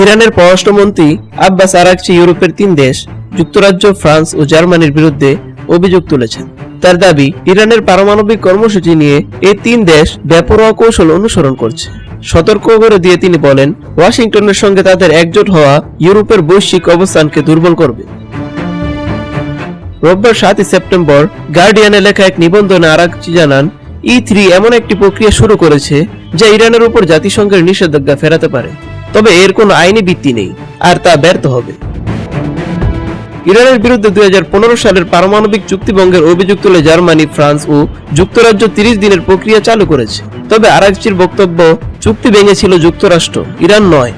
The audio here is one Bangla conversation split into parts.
ইরানের পররাষ্ট্রমন্ত্রী আব্বাস আরাকচি ইউরোপের তিন দেশ, যুক্তরাজ্য, ফ্রান্স ও জার্মানির বিরুদ্ধে অভিযোগ তুলেছেন। তার দাবি, ইরানের পারমাণবিক কর্মসূচি নিয়ে এই তিন দেশ বেপরোয়া কৌশল অনুসরণ করছে। সতর্ক করে দিয়ে তিনি বলেন, ওয়াশিংটনের সঙ্গে তাদের একজোট হওয়া ইউরোপের বৈশ্বিক অবস্থানকে দুর্বল করবে। রোববার সাতই সেপ্টেম্বর গার্ডিয়ানে লেখা এক নিবন্ধনে আরাকচি জানান, ই থ্রি এমন একটি প্রক্রিয়া শুরু করেছে যা ইরানের উপর জাতিসংঘের নিষেধাজ্ঞা ফেরাতে পারে। তবে এর কোনো আইনি ভিত্তি নেই, আর তা ব্যর্থ হবে। ইরানের বিরুদ্ধে দুই সালের পারমাণবিক চুক্তিভঙ্গের অভিযোগ তুলে জার্মানি, ফ্রান্স ও যুক্তরাজ্য তিরিশ দিনের প্রক্রিয়া চালু করেছে। তবে আরাকচির বক্তব্য, চুক্তি ভেঙেছিল যুক্তরাষ্ট্র, ইরান নয়।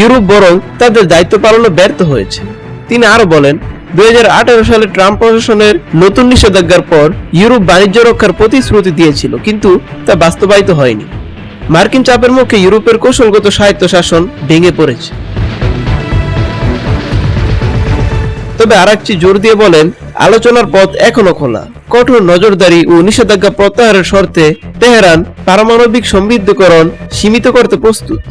ইউরোপ বরং তাদের দায়িত্ব পালনে ব্যর্থ হয়েছে। তিনি আরও বলেন, দুই হাজার আঠেরো সালে ট্রাম্প প্রশাসনের নতুন নিষেধাজ্ঞার পর ইউরোপ বাণিজ্য রক্ষার প্রতিশ্রুতি দিয়েছিল, কিন্তু তা বাস্তবায়িত হয়নি। মার্কিন চাপের মুখে ইউরোপের কৌশলগত সাহিত্য শাসন ভেঙে পড়েছে। তবে আরাকচি জোর দিয়ে বলেন, আলোচনার পথ এখনও খোলা। কঠোর নজরদারি ও নিষেধাজ্ঞা প্রত্যাহারের শর্তে তেহরান পারমাণবিক সমৃদ্ধকরণ সীমিত করতে প্রস্তুত।